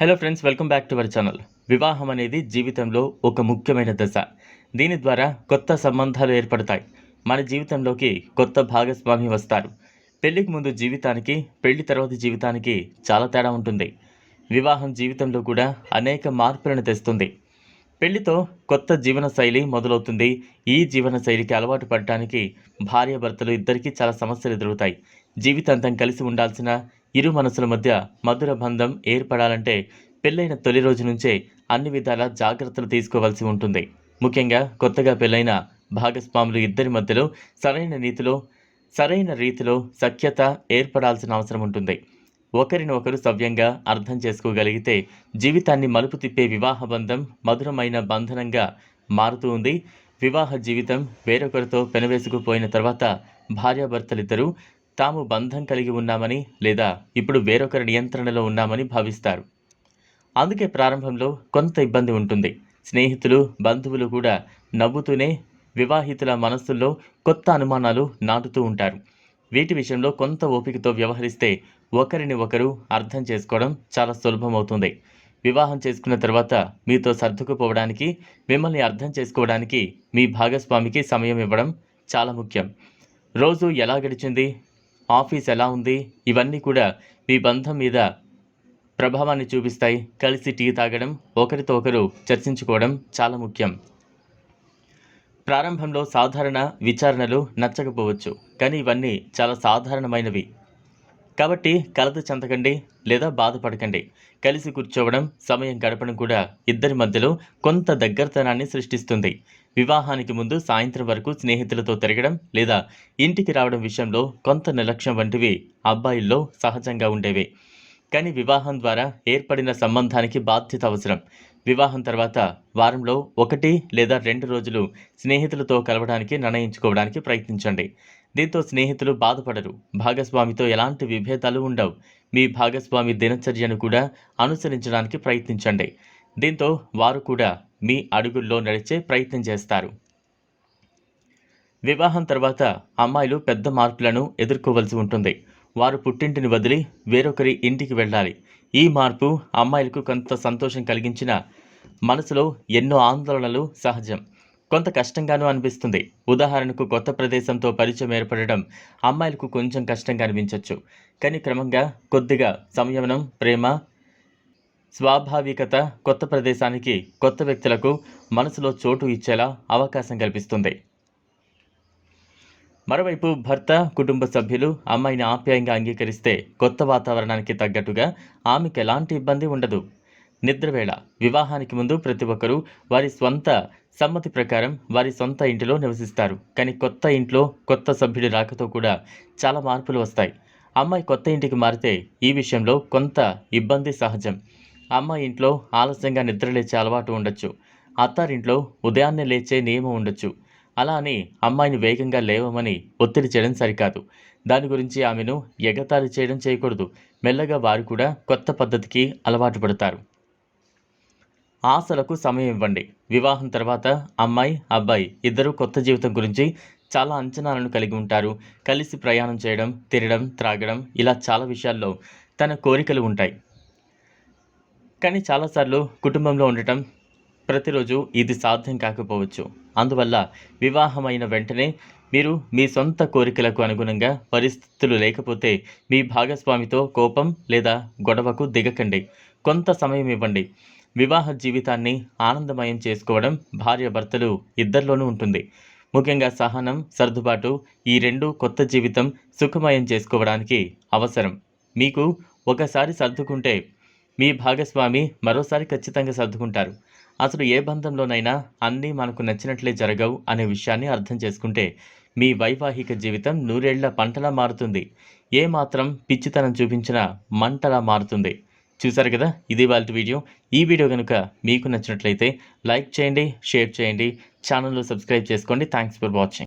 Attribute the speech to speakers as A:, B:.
A: Hello friends welcome back to our channel వివాహం అనేది జీవితంలో ఒక ముఖ్యమైన దశ. దీని ద్వారా కొత్త సంబంధాలు ఏర్పడతాయి. మన జీవితంలోకి కొత్త భాగస్వామి వస్తారు. పెళ్ళికి ముందు జీవితానికి పెళ్ళి తర్వాత జీవితానికి చాలా తేడా ఉంటుంది. వివాహం జీవితంలో కూడా అనేక మార్పులను తెస్తుంది. పెళ్ళితో కొత్త జీవన శైలి మొదలవుతుంది. ఈ జీవన శైలికి అలవాటు పడటానికి భార్యాభర్తలు ఇద్దరికీ చాలా సమస్యలు ఎదురవుతాయి. జీవితాంతం కలిసి ఉండాల్సిన ఇరు మనసుల మధ్య మధుర బంధం ఏర్పడాలంటే పెళ్ళైన తొలి రోజు నుంచే అన్ని విధాల జాగ్రత్తలు తీసుకోవాల్సి ఉంటుంది. ముఖ్యంగా కొత్తగా పెళ్ళైన భాగస్వాములు ఇద్దరి మధ్యలో సరైన నీతిలో సరైన రీతిలో సఖ్యత ఏర్పడాల్సిన అవసరం ఉంటుంది. ఒకరిని ఒకరు సవ్యంగా అర్థం చేసుకోగలిగితే జీవితాన్ని మలుపు తిప్పే వివాహ బంధం మధురమైన బంధనంగా మారుతూ ఉంది. వివాహ జీవితం వేరొకరితో పెనవేసుకుపోయిన తర్వాత భార్యాభర్తలిద్దరూ తాము బంధం కలిగి ఉన్నామని లేదా ఇప్పుడు వేరొకరి నియంత్రణలో ఉన్నామని భావిస్తారు. అందుకే ప్రారంభంలో కొంత ఇబ్బంది ఉంటుంది. స్నేహితులు బంధువులు కూడా నవ్వుతూనే వివాహితుల మనస్సుల్లో కొత్త అనుమానాలు నాటుతూ ఉంటారు. వీటి విషయంలో కొంత ఓపికతో వ్యవహరిస్తే ఒకరిని ఒకరు అర్థం చేసుకోవడం చాలా సులభమవుతుంది. వివాహం చేసుకున్న తర్వాత మీతో సర్దుకుపోవడానికి మిమ్మల్ని అర్థం చేసుకోవడానికి మీ భాగస్వామికి సమయం ఇవ్వడం చాలా ముఖ్యం. రోజు ఎలా గడిచింది? ఆఫీస్ ఎలా ఉంది? ఇవన్నీ కూడా మీ బంధం మీద ప్రభావాన్ని చూపిస్తాయి. కలిసి టీ తాగడం ఒకరితో ఒకరు చర్చించుకోవడం చాలా ముఖ్యం. ప్రారంభంలో సాధారణ విచారణలు నచ్చకపోవచ్చు కానీ ఇవన్నీ చాలా సాధారణమైనవి. కాబట్టి కలత చెందకండి లేదా బాధపడకండి. కలిసి కూర్చోవడం సమయం గడపడం కూడా ఇద్దరి మధ్యలో కొంత దగ్గరతనాన్ని సృష్టిస్తుంది. వివాహానికి ముందు సాయంత్రం వరకు స్నేహితులతో తిరగడం లేదా ఇంటికి రావడం విషయంలో కొంత నిర్లక్ష్యం వంటివి అబ్బాయిల్లో సహజంగా ఉండేవి. కానీ వివాహం ద్వారా ఏర్పడిన సంబంధానికి బాధ్యత అవసరం. వివాహం తర్వాత వారంలో ఒకటి లేదా రెండు రోజులు స్నేహితులతో కలవడానికి నిర్ణయించుకోవడానికి ప్రయత్నించండి. దీంతో స్నేహితులు బాధపడరు. భాగస్వామితో ఎలాంటి విభేదాలు ఉండవు. మీ భాగస్వామి దినచర్యను కూడా అనుసరించడానికి ప్రయత్నించండి. దీంతో వారు కూడా మీ అడుగుల్లో నడిచే ప్రయత్నం చేస్తారు. వివాహం తర్వాత అమ్మాయిలు పెద్ద మార్పులను ఎదుర్కోవలసి ఉంటుంది. వారు పుట్టింటిని వదిలి వేరొకరి ఇంటికి వెళ్ళాలి. ఈ మార్పు అమ్మాయిలకు కొంత సంతోషం కలిగించిన మనసులో ఎన్నో ఆందోళనలు సహజం. కొంత కష్టంగానూ అనిపిస్తుంది. ఉదాహరణకు కొత్త ప్రదేశంతో పరిచయం ఏర్పడడం అమ్మాయిలకు కొంచెం కష్టంగా అనిపించవచ్చు కానీ క్రమంగా కొద్దిగా సంయమనం ప్రేమ స్వాభావికత కొత్త ప్రదేశానికి కొత్త వ్యక్తులకు మనసులో చోటు ఇచ్చేలా అవకాశం కల్పిస్తుంది. మరోవైపు భర్త కుటుంబ సభ్యులు అమ్మాయిని ఆప్యాయంగా అంగీకరిస్తే కొత్త వాతావరణానికి తగ్గట్టుగా ఆమెకు ఎలాంటి ఇబ్బంది ఉండదు. నిద్రవేళ వివాహానికి ముందు ప్రతి ఒక్కరూ వారి స్వంత సమ్మతి ప్రకారం వారి సొంత ఇంటిలో నివసిస్తారు. కానీ కొత్త ఇంట్లో కొత్త సభ్యుడి రాకతో కూడా చాలా మార్పులు వస్తాయి. అమ్మాయి కొత్త ఇంటికి మారితే ఈ విషయంలో కొంత ఇబ్బంది సహజం. అమ్మాయి ఇంట్లో ఆలస్యంగా నిద్ర లేచే అలవాటు ఉండొచ్చు. అత్తారింట్లో ఉదయాన్నే లేచే నియమం ఉండొచ్చు. అలా అని అమ్మాయిని వేగంగా లేవమని ఒత్తిడి చేయడం సరికాదు. దాని గురించి ఆమెను ఎగతాళి చేయడం చేయకూడదు. మెల్లగా వారు కూడా కొత్త పద్ధతికి అలవాటు పడతారు. ఆశలకు సమయం ఇవ్వండి. వివాహం తర్వాత అమ్మాయి అబ్బాయి ఇద్దరు కొత్త జీవితం గురించి చాలా అంచనాలను కలిగి ఉంటారు. కలిసి ప్రయాణం చేయడం తినడం త్రాగడం ఇలా చాలా విషయాల్లో తన కోరికలు ఉంటాయి. కానీ చాలాసార్లు కుటుంబంలో ఉండటం ప్రతిరోజు ఇది సాధ్యం కాకపోవచ్చు. అందువల్ల వివాహమైన వెంటనే మీరు మీ సొంత కోరికలకు అనుగుణంగా పరిస్థితులు లేకపోతే మీ భాగస్వామితో కోపం లేదా గొడవకు దిగకండి. కొంత సమయం ఇవ్వండి. వివాహ జీవితాన్ని ఆనందమయం చేసుకోవడం భార్యాభర్తలు ఇద్దరిలోనూ ఉంటుంది. ముఖ్యంగా సహనం సర్దుబాటు ఈ రెండు కొత్త జీవితం సుఖమయం చేసుకోవడానికి అవసరం. మీకు ఒకసారి సర్దుకుంటే మీ భాగస్వామి మరోసారి ఖచ్చితంగా సర్దుకుంటారు. అసలు ఏ బంధంలోనైనా అన్నీ మనకు నచ్చినట్లే జరగవు అనే విషయాన్ని అర్థం చేసుకుంటే మీ వైవాహిక జీవితం నూరేళ్ళ పంటలా మారుతుంది. ఏ మాత్రం పిచ్చితనం చూపించినా మంటలా మారుతుంది. చూసారు కదా? ఇది వాళ్ళ వీడియో. ఈ వీడియో కనుక మీకు నచ్చినట్లయితే లైక్ చేయండి షేర్ చేయండి ఛానల్లో సబ్స్క్రైబ్ చేసుకోండి. Thanks for watching.